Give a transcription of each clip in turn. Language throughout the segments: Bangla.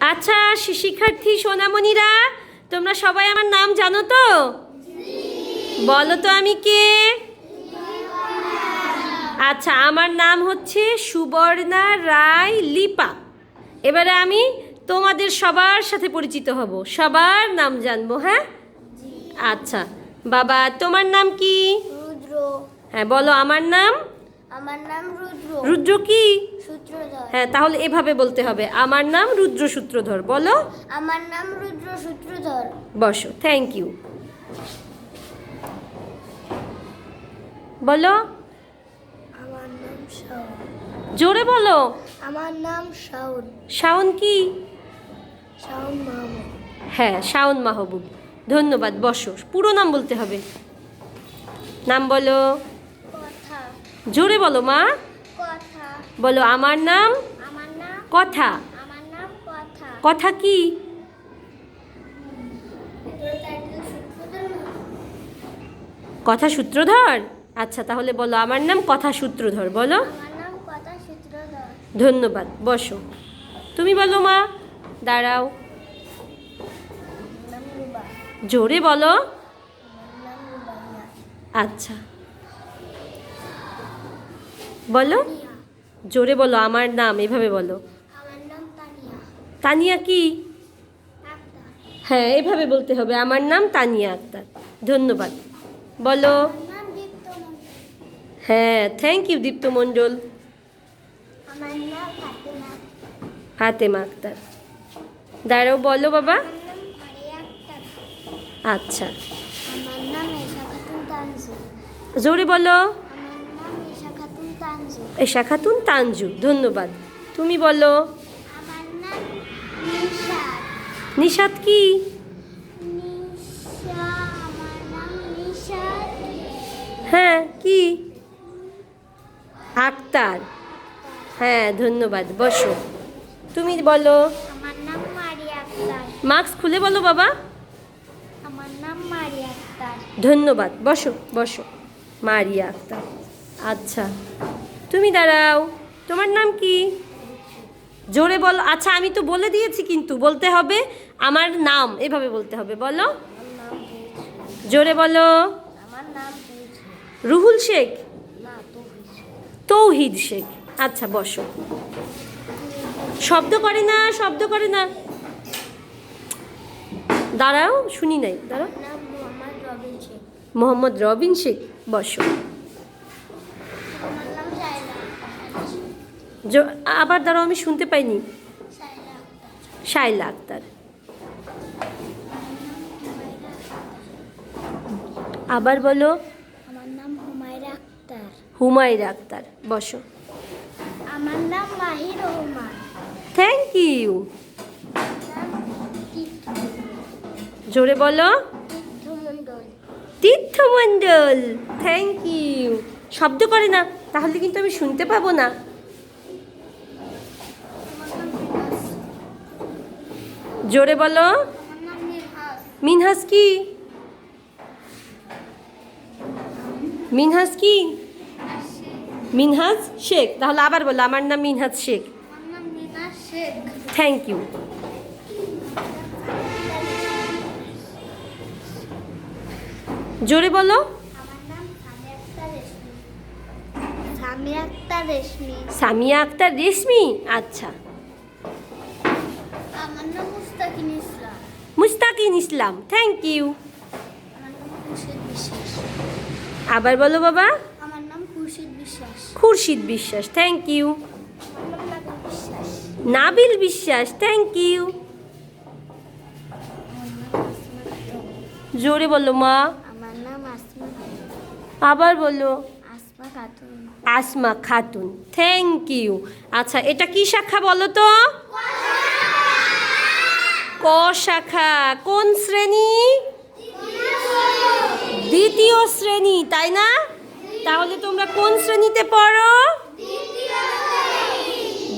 আচ্ছা শিক্ষার্থী সোনামণিরা তোমরা সবাই আমার নাম জানো তো? বলো তো আমি কে? আচ্ছা আমার নাম হচ্ছে সুবর্ণা রায় লিপা। এবারে আমি তোমাদের সবার সাথে পরিচিত হব। সবার নাম জানব হ্যাঁ? আচ্ছা বাবা তোমার নাম কি? হ্যাঁ বলো আমার নাম? আমার নাম রুদ্র। রুদ্র কি? সূত্রধর। হ্যাঁ তাহলে এভাবে বলতে হবে। আমার নাম রুদ্র সূত্রধর বলো। আমার নাম রুদ্র সূত্রধর। বসো থ্যাংক ইউ বলো। আমার নাম শাওন। জোরে বলো। আমার নাম শাওন। শাওন কি? শাওন মাহমুদ হ্যাঁ শাওন মাহবুব। ধন্যবাদ বসো। পুরো নাম বলতে হবে। নাম বলো। জোরে বলো মা। কথা। বলো আমার নাম? কথা। কথা। কি? কথা সূত্রধর? আচ্ছা তাহলে বলো আমার নাম কথা সূত্রধর বলো। ধন্যবাদ বসো। তুমি বলো মা দাঁড়াও। জোরে বলো। আচ্ছা। বলো? জোরে বলো আমার নাম এভাবে বলো। তানিয়া কি? হ্যাঁ এভাবে বলতে হবে। আমার নাম তানিয়া আক্তার। ধন্যবাদ। বলো। হ্যাঁ থ্যাংক ইউ দীপ্ত মণ্ডল। ফাতেমা আক্তার। দাঁড়াও বলো বাবা। আচ্ছা। জোরে বলো আমার নাম এশা খাতুন তানজু এশা খাতুন তানজু ধন্যবাদ। তুমি বলো নিশাদ কি? হ্যাঁ কি? আক্তার। হ্যাঁ ধন্যবাদ বসো। তুমি বলো মাস্ক খুলে বলো বাবা। আমার নাম মারিয়া আক্তার। ধন্যবাদ বসো বসো। মারিয়া আক্তার। আচ্ছা। তুমি দাঁড়াও। তোমার নাম কি? জোরে বলো। আচ্ছা আমি তো বলে দিয়েছি কিন্তু বলতে হবে আমার নাম। এভাবে বলতে হবে বলো। জোরে বলো। রুহুল শেখ? তৌহিদ শেখ। আচ্ছা বসো। শব্দ করে না শব্দ করে না। দাঁড়াও শুনি নাই। দাঁড়াও। মোহাম্মদ রবিন শেখ। বসো আমার নাম সাইলা জ- আবার দাঁড়াও আমি শুনতে পাইনি। শাইলা আক্তার। আবার বলো। আমার নাম হুমায়রা আক্তার। হুমায়রা আক্তার বসো। আমার নাম মাহির রহমান। থ্যাংক ইউ জোরে বলো। তীর্থ তীর্থমণ্ডল। থ্যাংক ইউ শব্দ করে না তাহলে কিন্তু আমি শুনতে পাবো না আমার নাম মিনহাস জোরে বলো। মিনহাস কি? মিনহাস কি? মিনহাজ শেখ। তাহলে আবার বলো আমার নাম মিনহাজ শেখ। থ্যাংক ইউ জোরে বলো। সামিয়া আক্তার রেশমি? আচ্ছা আমার নাম মুস্তাকিন ইসলাম মুস্তাকিন ইসলাম থ্যাংক ইউ আবার বলো বাবা। আমার নাম খুরশিদ বিশ্বাস। খুরশিদ বিশ্বাস থ্যাংক ইউ নাবিল বিশ্বাস থ্যাংক ইউ জোরে বলো মা। আমার নাম আসমা আবার বলো। আসমা খাতুন। আসমা খাতুন থ্যাংক ইউ আচ্ছা এটা কি শাখা বলো তো? ক শাখা? কোন শ্রেণি? দ্বিতীয় শ্রেণি, তাই না? তাহলে তোমরা কোন শ্রেণীতে পড়ো?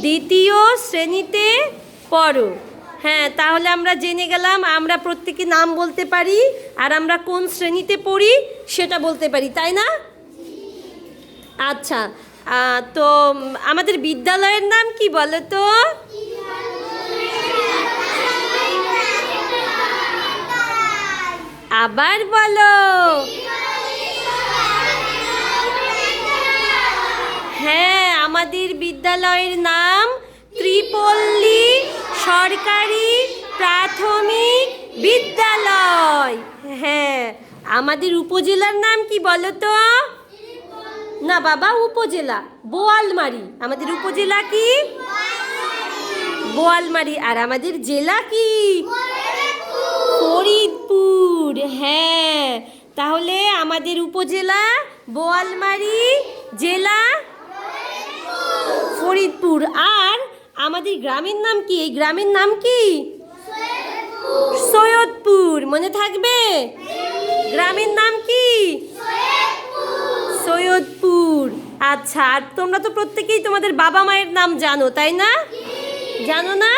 দ্বিতীয় শ্রেণীতে পড়ো। হ্যাঁ তাহলে আমরা জেনে গেলাম, আমরা প্রত্যেকে নাম বলতে পারি, আর আমরা কোন শ্রেণীতে পড়ি সেটা বলতে পারি, তাই না? আচ্ছা তো, আমাদের বিদ্যালয়ের নাম কি বলো তো? আবার বলো। হ্যাঁ আমাদের বিদ্যালয়ের নাম ত্রিপল্লী সরকারি প্রাথমিক বিদ্যালয়। হ্যাঁ আমাদের উপজেলার নাম কি বলো তো? না বাবা উপজেলা। বোয়ালমারি। আমাদের উপজেলা কি? বোয়ালমারি। আর আমাদের জেলা কি? ফরিদপুর হ্যাঁ। তাহলে আমাদের উপজেলা বোয়ালমারি জেলা ফরিদপুর। আর আমাদের গ্রামের নাম কি? এই গ্রামের নাম কি? সৈয়দপুর। মনে থাকবে? গ্রামের নাম কি? সৈয়দপুর। আচ্ছা আর তোমরা তো প্রত্যেকেই তোমাদের বাবা মায়ের নাম জানো, তাই না? জানো না?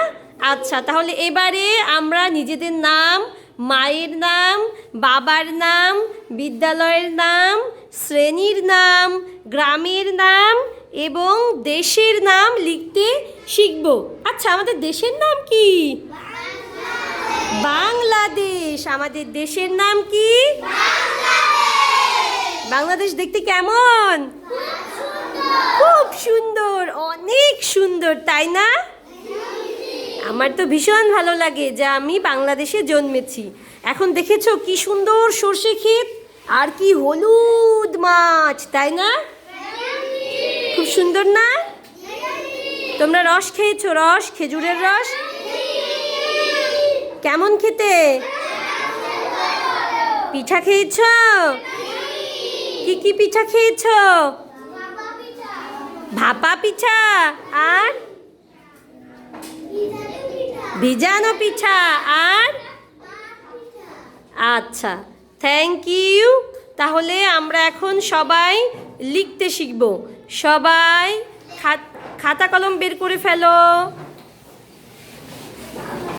আচ্ছা তাহলে এবারে আমরা নিজেদের নাম মায়ের নাম বাবার নাম বিদ্যালয়ের নাম শ্রেণির নাম গ্রামের নাম এবং দেশের নাম লিখতে শিখব। আচ্ছা আমাদের দেশের নাম কি? বাংলাদেশ। আমাদের দেশের নাম কি? বাংলাদেশ। দেখতে কেমন? খুব সুন্দর অনেক সুন্দর তাই না? আমার তো ভীষণ ভালো লাগে যে আমি বাংলাদেশে জন্মেছি। এখন দেখেছ কি সুন্দর সর্ষে ক্ষেত আর কি হলুদ মাছ, তাই না? খুব সুন্দর না? তোমরা রস খেয়েছো? রস? খেজুরের রস? কেমন খেতে? পিঠা খেয়েছো? কি কি পিঠা খেয়েছো? ভাপা পিঠা। আর? ভিজানো পিঠা আর? আচ্ছা থ্যাংক ইউ তাহলে আমরা এখন সবাই লিখতে শিখব। সবাই খাত- কলম বের করে ফেলো।